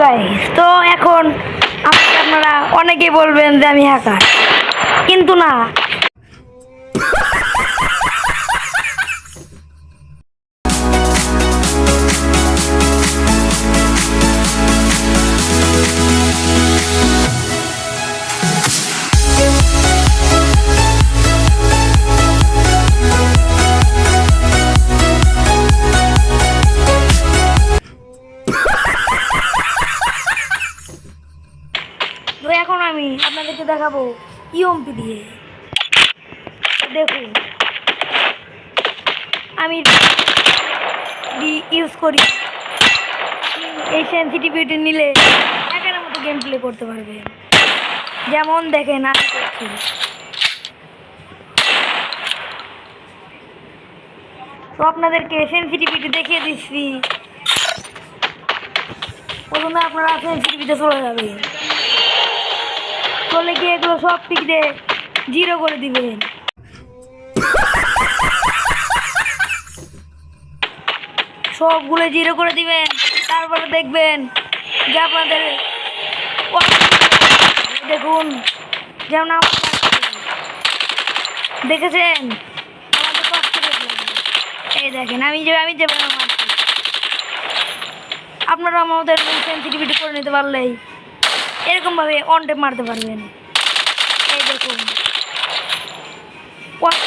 Guys তো এখন আপনারা অনেকেই বলবেন যে আমি হ্যাকার কিন্তু না এখন আমি আপনাদেরকে দেখাবো ইএমপি দিয়ে। দেখুন। আমি ইউজ করি। এই সেন্সিটিভিটি নিলে একের মতো গেম প্লে করতে পারবে যেমন দেখেন, আমি করছি। তো আপনাদেরকে সেন্সিটিভিটি দেখিয়ে দিচ্ছি। প্রথমে আপনারা সেন্সিটিভিতে চলে যাবে এগুলো সব পিক দিয়ে জিরো করে দিবেন। সবগুলো জিরো করে দিবেন, তারপরে দেখবেন যে আপনাদের দেখুন, যেমন দেখেছেন? এই দেখেন, আমি যে আমি যে আপনারা আমাদের সেন্সিটিভিটি করে নিতে পারলেই এরকমভাবে অন টেপ মারতে পারবেন। এই দেখুন। কষ্ট